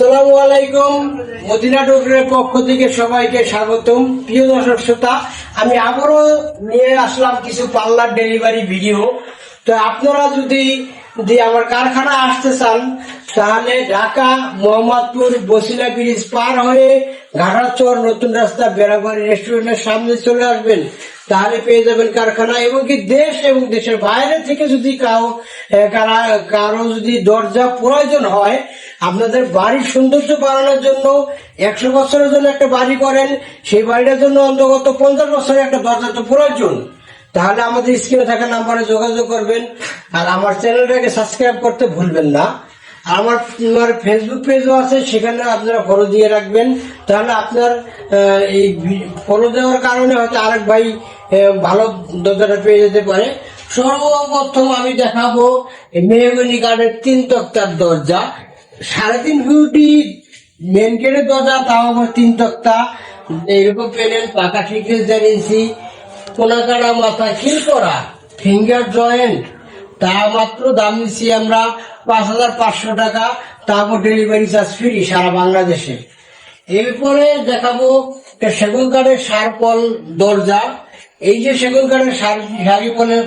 আসসালামু আলাইকুম। মদিনা ডোকরের পক্ষ থেকে সবাইকে স্বাগতম। প্রিয় দর্শক শ্রোতা আমি আবারও নিয়ে আসলাম কিছু পার্লার ডেলিভারি ভিডিও। তো আপনারা যদি যদি আমার কারখানা আসতে চান তাহলে ঢাকা মোহাম্মদপুর বসিলা ব্রিজ পার হয়ে ঘাটাচর নতুন রাস্তা বেড়াবাড়ি রেস্টুরেন্টের সামনে চলে আসবেন। তাহলে পেয়ে যাবেন কারখানা এবং কি দেশ এবং দেশের বাইরে থেকে যদি এ, কারও যদি দরজা প্রয়োজন হয় আপনাদের বাড়ির সৌন্দর্য বাড়ানোর জন্য একশো বছরের জন্য একটা বাড়ি করেন, সেই বাড়িটার জন্য অন্তর্গত পঞ্চাশ বছরের একটা দরজা তো প্রয়োজন। তাহলে আমাদের স্ক্রিনে থাকা নাম্বারে যোগাযোগ করবেন, আর আমার চ্যানেলটাকে সাবস্ক্রাইব করতে ভুলবেন না। আমার ফেসবুক পেজও আছে, সেখানে আপনারা ফলো দিয়ে রাখবেন। তাহলে আপনার এই ফলো দেওয়ার কারণে হয়তো আরেক ভাই ভালো দরজাটা পেয়ে যেতে পারে। সর্বপ্রথম আমি দেখাবো মেহগনি কার্ডের তিন তক্তার দরজা। সাড়ে তিন ফিউটি মেন গেটের দরজা, তাও আবার তিন তক্তা। এরকম পেলেন পাকা ঠিকরে জানিয়েছি কোনাকাড়া মাথা খিল করা ফিঙ্গার জয়েন্ট তা মাত্র দাম নিচ্ছি আমরা পাঁচ হাজার পাঁচশো টাকা। তারপর ডেলিভারি চার্জ ফ্রি সারা বাংলাদেশে। এরপরে দেখাবো সেগুন কাঠের সারপল দরজা। এই যে সেগুন কাঠের শাড়ি পলের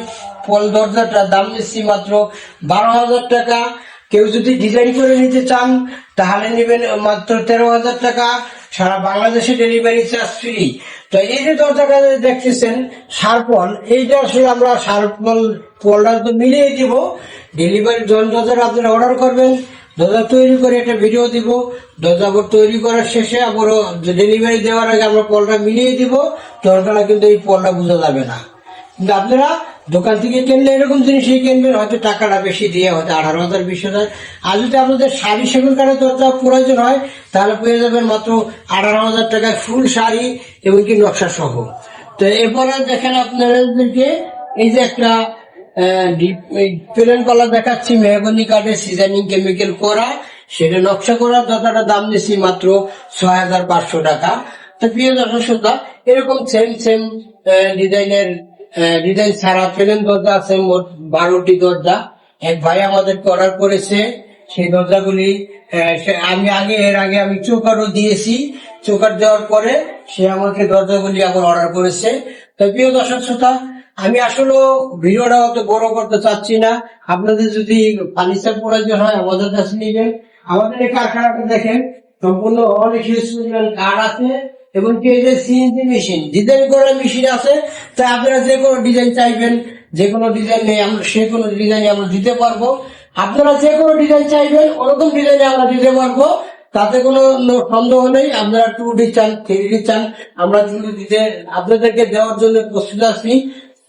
পল দরজাটা দাম নিচ্ছি মাত্র বারো হাজার টাকা। কেউ যদি ডিজাইন করে নিতে চান, তাহলে নেবেন মাত্র তেরো হাজার টাকা। সারা বাংলাদেশে ডেলিভারি চার্জ ফ্রি তো এই যে দরজাটা দেখতেছেন, সারপল, এইটা আসলে আমরা সারপল পলটা তো মিলিয়ে দিব। ডেলিভারি যখন দরজার আপনারা অর্ডার করবেন, দরজা তৈরি করে একটা ভিডিও দিব। দরজা আবার তৈরি করার শেষে আবার ডেলিভারি দেওয়ার আগে আমরা পলটা মিলিয়ে দিব। দরকার কিন্তু এই পলটা বোঝা যাবে না। আপনারা দোকান থেকে কিনলে এরকম জিনিসই কিনবেন, হয়তো টাকাটা বেশি দিয়ে, হয়তো আঠারো হাজার, বিশ হাজার। আর যদি আপনাদের শাড়ি সেগুন কাঠের প্রয়োজন হয়, তাহলে পেয়ে যাবেন মাত্র আঠারো হাজার টাকায় ফুল শাড়ি এবং কি নকশা সহ। তো এরপরে দেখেন আপনাদেরকে এই যে একটা প্লেন কলা দেখাচ্ছি, মেহগনি কাঠের সিজনিং কেমিক্যাল করা। সেটা নকশা করা দরজাটার দাম নিচ্ছি মাত্র ছয় হাজার পাঁচশো টাকা। তো প্রিয় দর্শক শ্রোতা, এরকম সেম সেম ডিজাইনের ডিজাইন ছাড়া প্লেন দরজা আছে মোট বারোটি দরজা। এক ভাই আমাদেরকে অর্ডার করেছে, সেই দরজাগুলি আমি আগে, এর আগে আমি চৌকারও দিয়েছি। চৌকার দেওয়ার পরে সে আমাকে দরজাগুলি আবার অর্ডার করেছে। তো প্রিয় দর্শক শ্রোতা, আমি আসলে ভিডিওটা অত বড় করতে চাচ্ছি না। আপনাদের যদি ফার্নিচার প্রয়োজন হয়, আমাদের কাছে নিবেন। আমাদের এই কারখানাটা দেখেন, সম্পূর্ণ অনেক কাঠ আছে। এবং কি এই যে সিএনজি মেশিন ডিজাইন করা মেশিন আছে, তা আপনারা যে কোনো ডিজাইন চাইবেন, যে কোনো ডিজাইন নেই আমরা সে কোনো ডিজাইন আমরা দিতে পারব। আপনারা যে কোনো ডিজাইন চাইবেন, ওরকম ডিজাইনে আমরা দিতে পারব, তাতে কোনো সন্দেহ নেই। আপনারা টু ডি চান থ্রি ডি চান, আমরা কিন্তু দিতে আপনাদেরকে দেওয়ার জন্য প্রস্তুত আছি।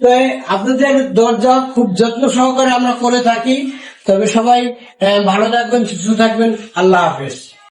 তো আপনাদের দরজা খুব যত্ন সহকারে আমরা করে থাকি। তবে সবাই ভালো থাকবেন, সুস্থ থাকবেন। আল্লাহ হাফেজ।